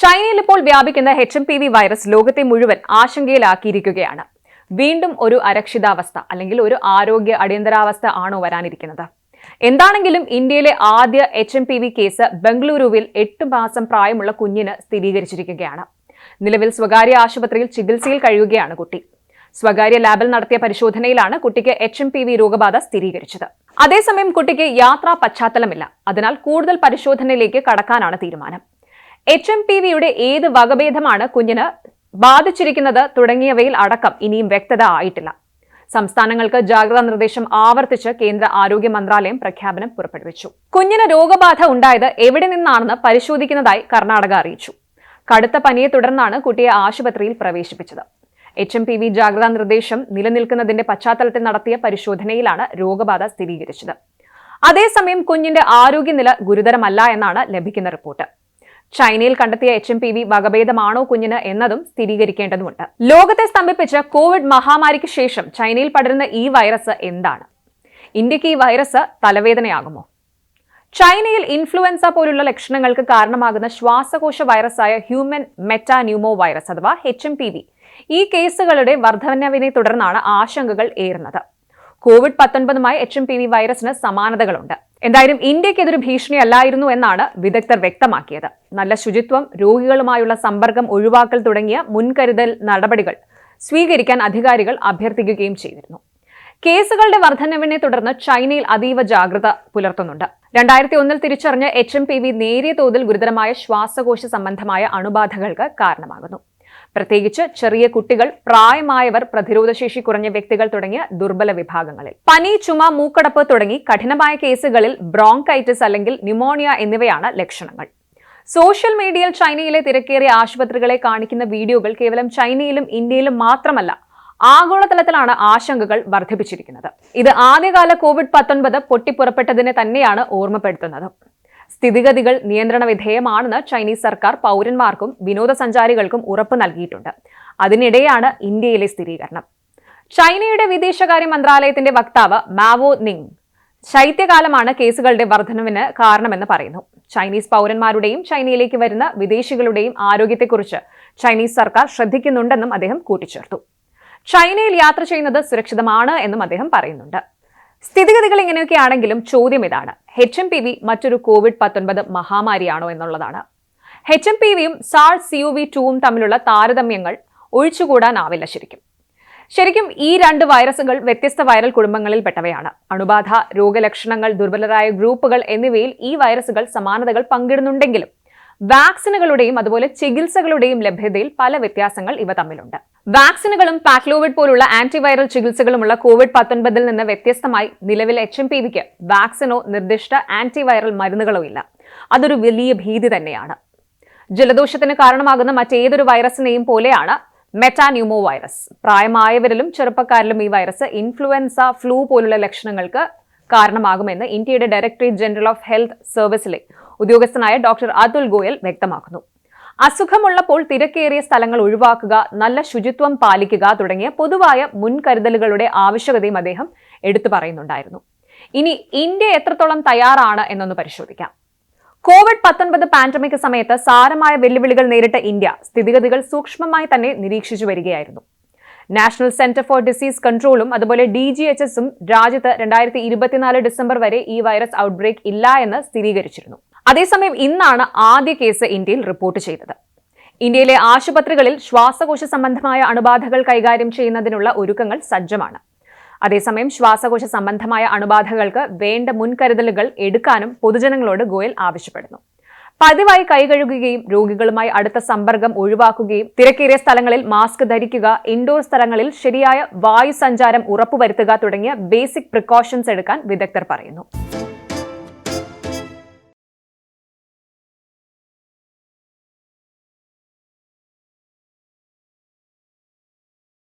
ചൈനയിൽ ഇപ്പോൾ വ്യാപിക്കുന്ന H M P V virus ലോകത്തെ മുഴുവൻ ആശങ്കയിലാക്കിയിരിക്കുകയാണ്. വീണ്ടും ഒരു അരക്ഷിതാവസ്ഥ അല്ലെങ്കിൽ ഒരു ആരോഗ്യ അടിയന്തരാവസ്ഥ ആണോ വരാനിരിക്കുന്നത്? എന്താണെങ്കിലും ഇന്ത്യയിലെ ആദ്യ H M P V case ബംഗളൂരുവിൽ എട്ട് മാസം പ്രായമുള്ള കുഞ്ഞിന് സ്ഥിരീകരിച്ചിരിക്കുകയാണ്. നിലവിൽ സ്വകാര്യ ആശുപത്രിയിൽ ചികിത്സയിൽ കഴിയുകയാണ് കുട്ടി. സ്വകാര്യ ലാബിൽ നടത്തിയ പരിശോധനയിലാണ് കുട്ടിക്ക് എച്ച് എം പി വി രോഗബാധ സ്ഥിരീകരിച്ചത്. അതേസമയം കുട്ടിക്ക് യാത്രാ പശ്ചാത്തലമില്ല. അതിനാൽ കൂടുതൽ പരിശോധനയിലേക്ക് കടക്കാനാണ് തീരുമാനം. എച്ച് എം പി വിയുടെ ഏത് വകഭേദമാണ് കുഞ്ഞിന് ബാധിച്ചിരിക്കുന്നത് തുടങ്ങിയവയിൽ അടക്കം ഇനിയും വ്യക്തത ആയിട്ടില്ല. സംസ്ഥാനങ്ങൾക്ക് ജാഗ്രതാ നിർദ്ദേശം ആവർത്തിച്ച് കേന്ദ്ര ആരോഗ്യ മന്ത്രാലയം പ്രഖ്യാപനം പുറപ്പെടുവിച്ചു. കുഞ്ഞിന് രോഗബാധ ഉണ്ടായത് എവിടെ നിന്നാണെന്ന് പരിശോധിക്കുന്നതായി കർണാടക അറിയിച്ചു. കടുത്ത പനിയെ തുടർന്നാണ് കുട്ടിയെ ആശുപത്രിയിൽ പ്രവേശിപ്പിച്ചത്. എച്ച് എം പി വി ജാഗ്രതാ നിർദ്ദേശം നിലനിൽക്കുന്നതിന്റെ പശ്ചാത്തലത്തിൽ നടത്തിയ പരിശോധനയിലാണ് രോഗബാധ സ്ഥിരീകരിച്ചത്. അതേസമയം കുഞ്ഞിന്റെ ആരോഗ്യനില ഗുരുതരമല്ല എന്നാണ് ലഭിക്കുന്ന റിപ്പോർട്ട്. ചൈനയിൽ കണ്ടെത്തിയ എച്ച് എം പി വി വകഭേദമാണോ കുഞ്ഞിന് എന്നതും സ്ഥിരീകരിക്കേണ്ടതുണ്ട് ലോകത്തെ സ്തംഭിപ്പിച്ച കോവിഡ് മഹാമാരിക്ക് ശേഷം ചൈനയിൽ പടരുന്ന ഈ വൈറസ് എന്താണ്? ഇന്ത്യയ്ക്ക് ഈ വൈറസ് തലവേദനയാകുമോ? ചൈനയിൽ ഇൻഫ്ലുവൻസ പോലുള്ള ലക്ഷണങ്ങൾക്ക് കാരണമാകുന്ന ശ്വാസകോശ വൈറസായ ഹ്യൂമൻ മെറ്റാന്യൂമോ വൈറസ് അഥവാ എച്ച് എം പി വി ഈ കേസുകളുടെ വർധനവിനെ തുടർന്നാണ് ആശങ്കകൾ ഏറുന്നത്. കോവിഡ് പത്തൊൻപതുമായി എച്ച് എം പി വി വൈറസിന് സമാനതകളുണ്ട്. എന്തായാലും ഇന്ത്യയ്ക്ക് ഇതൊരു ഭീഷണിയല്ലായിരുന്നു എന്നാണ് വിദഗ്ധർ വ്യക്തമാക്കിയത്. നല്ല ശുചിത്വം രോഗികളുമായുള്ള സമ്പർക്കം ഒഴിവാക്കൽ തുടങ്ങിയ മുൻകരുതൽ നടപടികൾ സ്വീകരിക്കാൻ അധികാരികൾ അഭ്യർത്ഥിക്കുകയും ചെയ്തിരുന്നു. കേസുകളുടെ വർധനവിനെ തുടർന്ന് ചൈനയിൽ അതീവ ജാഗ്രത പുലർത്തുന്നുണ്ട്. രണ്ടായിരത്തി ഒന്നിൽ തിരിച്ചറിഞ്ഞ എച്ച് എം പി വി നേരിയ തോതിൽ ഗുരുതരമായ ശ്വാസകോശ സംബന്ധമായ അണുബാധകൾക്ക് കാരണമാകുന്നു. പ്രത്യേകിച്ച് ചെറിയ കുട്ടികൾ പ്രായമായവർ പ്രതിരോധശേഷി കുറഞ്ഞ വ്യക്തികൾ തുടങ്ങിയ ദുർബല വിഭാഗങ്ങളിൽ. പനി ചുമ മൂക്കടപ്പ് തുടങ്ങി കഠിനമായ കേസുകളിൽ ബ്രോങ്കൈറ്റിസ് അല്ലെങ്കിൽ ന്യൂമോണിയ എന്നിവയാണ് ലക്ഷണങ്ങൾ. സോഷ്യൽ മീഡിയയിൽ ചൈനയിലെ തിരക്കേറിയ ആശുപത്രികളെ കാണിക്കുന്ന വീഡിയോകൾ കേവലം ചൈനയിലും ഇന്ത്യയിലും മാത്രമല്ല ആഗോളതലത്തിലാണ് ആശങ്കകൾ വർദ്ധിപ്പിച്ചിരിക്കുന്നത്. ഇത് ആദ്യകാല കോവിഡ് പത്തൊൻപത് പൊട്ടിപ്പുറപ്പെട്ടതിനെ തന്നെയാണ് ഓർമ്മപ്പെടുത്തുന്നത്. സ്ഥിതിഗതികൾ നിയന്ത്രണ വിധേയമാണെന്ന് ചൈനീസ് സർക്കാർ പൗരന്മാർക്കും വിനോദസഞ്ചാരികൾക്കും ഉറപ്പ് നൽകിയിട്ടുണ്ട്. അതിനിടെയാണ് ഇന്ത്യയിലെ സ്ഥിരീകരണം. ചൈനയുടെ വിദേശകാര്യ മന്ത്രാലയത്തിന്റെ വക്താവ് മാവോ നിങ് ശൈത്യകാലമാണ് കേസുകളുടെ വർധനവിന് കാരണമെന്ന് പറയുന്നു. ചൈനീസ് പൗരന്മാരുടെയും ചൈനയിലേക്ക് വരുന്ന വിദേശികളുടെയും ആരോഗ്യത്തെക്കുറിച്ച് ചൈനീസ് സർക്കാർ ശ്രദ്ധിക്കുന്നുണ്ടെന്നും അദ്ദേഹം കൂട്ടിച്ചേർത്തു. ചൈനയിൽ യാത്ര ചെയ്യുന്നത് സുരക്ഷിതമാണ് എന്നും അദ്ദേഹം പറയുന്നുണ്ട്. സ്ഥിതിഗതികൾ ഇങ്ങനെയൊക്കെയാണെങ്കിലും ചോദ്യം ഇതാണ്. എച്ച് എം പി വി മറ്റൊരു കോവിഡ് പത്തൊൻപത് മഹാമാരിയാണോ എന്നുള്ളതാണ്. എച്ച് എം പി വിയും സാൾ സി യു വി ടുവും തമ്മിലുള്ള താരതമ്യങ്ങൾ ഒഴിച്ചുകൂടാനാവില്ല ശരിക്കും. ശരിക്കും ഈ രണ്ട് വൈറസുകൾ വ്യത്യസ്ത വൈറൽ കുടുംബങ്ങളിൽപ്പെട്ടവയാണ്. അണുബാധ രോഗലക്ഷണങ്ങൾ ദുർബലരായ ഗ്രൂപ്പുകൾ എന്നിവയിൽ ഈ വൈറസുകൾ സമാനതകൾ പങ്കിടുന്നുണ്ടെങ്കിലും വാക്സിനുകളുടെയും അതുപോലെ ചികിത്സകളുടെയും ലഭ്യതയിൽ പല വ്യത്യാസങ്ങൾ ഇവ തമ്മിലുണ്ട്. വാക്സിനുകളും പാക്ലോവിഡ് പോലുള്ള ആന്റിവൈറൽ ചികിത്സകളുമുള്ള കോവിഡ് പത്തൊൻപതിൽ നിന്ന് വ്യത്യസ്തമായി നിലവിൽ എച്ച് എം പി വിക്ക് വാക്സിനോ നിർദ്ദിഷ്ട ആന്റിവൈറൽ മരുന്നുകളോ ഇല്ല. അതൊരു വലിയ ഭീതി തന്നെയാണ്. ജലദോഷത്തിന് കാരണമാകുന്ന മറ്റേതൊരു വൈറസിനെയും പോലെയാണ് മെറ്റാന്യൂമോ വൈറസ് പ്രായമായവരിലും ചെറുപ്പക്കാരിലും ഈ വൈറസ് ഇൻഫ്ലുവൻസ ഫ്ലൂ പോലുള്ള ലക്ഷണങ്ങൾക്ക് കാരണമാകുമെന്ന് ഇന്ത്യയുടെ ഡയറക്ടറേറ്റ് ജനറൽ ഓഫ് ഹെൽത്ത് സർവീസിലെ ഉദ്യോഗസ്ഥനായ ഡോക്ടർ അതുൽ ഗോയൽ വ്യക്തമാക്കുന്നു. അസുഖമുള്ളപ്പോൾ തിരക്കേറിയ സ്ഥലങ്ങൾ ഒഴിവാക്കുക നല്ല ശുചിത്വം പാലിക്കുക തുടങ്ങിയ പൊതുവായ മുൻകരുതലുകളുടെ ആവശ്യകതയും അദ്ദേഹം എടുത്തു പറയുന്നുണ്ടായിരുന്നു. ഇനി ഇന്ത്യ എത്രത്തോളം തയ്യാറാണ് എന്നൊന്ന് പരിശോധിക്കാം. കോവിഡ് പത്തൊൻപത് പാൻഡമിക് സമയത്ത് സാരമായ വെല്ലുവിളികൾ നേരിട്ട ഇന്ത്യ സ്ഥിതിഗതികൾ സൂക്ഷ്മമായി തന്നെ നിരീക്ഷിച്ചു വരികയായിരുന്നു. നാഷണൽ സെന്റർ ഫോർ ഡിസീസ് കൺട്രോളും അതുപോലെ ഡി ജി എച്ച് എസും രാജ്യത്ത് രണ്ടായിരത്തി ഇരുപത്തിനാല് ഡിസംബർ വരെ ഈ വൈറസ് ഔട്ട്ബ്രേക്ക് ഇല്ല എന്ന് സ്ഥിരീകരിച്ചിരുന്നു. അതേസമയം ഇന്നാണ് ആദ്യ കേസ് ഇന്ത്യയിൽ റിപ്പോർട്ട് ചെയ്തത്. ഇന്ത്യയിലെ ആശുപത്രികളിൽ ശ്വാസകോശ സംബന്ധമായ അണുബാധകൾ കൈകാര്യം ചെയ്യുന്നതിനുള്ള ഒരുക്കങ്ങൾ സജ്ജമാണ്. അതേസമയം ശ്വാസകോശ സംബന്ധമായ അണുബാധകൾക്ക് വേണ്ട മുൻകരുതലുകൾ എടുക്കാനും പൊതുജനങ്ങളോട് ഗോയൽ ആവശ്യപ്പെടുന്നു. പതിവായി കൈകഴുകുകയും രോഗികളുമായി അടുത്ത സമ്പർക്കം ഒഴിവാക്കുകയും തിരക്കേറിയ സ്ഥലങ്ങളിൽ മാസ്ക് ധരിക്കുക ഇൻഡോർ സ്ഥലങ്ങളിൽ ശരിയായ വായു സഞ്ചാരം ഉറപ്പുവരുത്തുക തുടങ്ങിയ ബേസിക് പ്രിക്കോഷൻസ് എടുക്കാൻ വിദഗ്ധർ പറയുന്നു.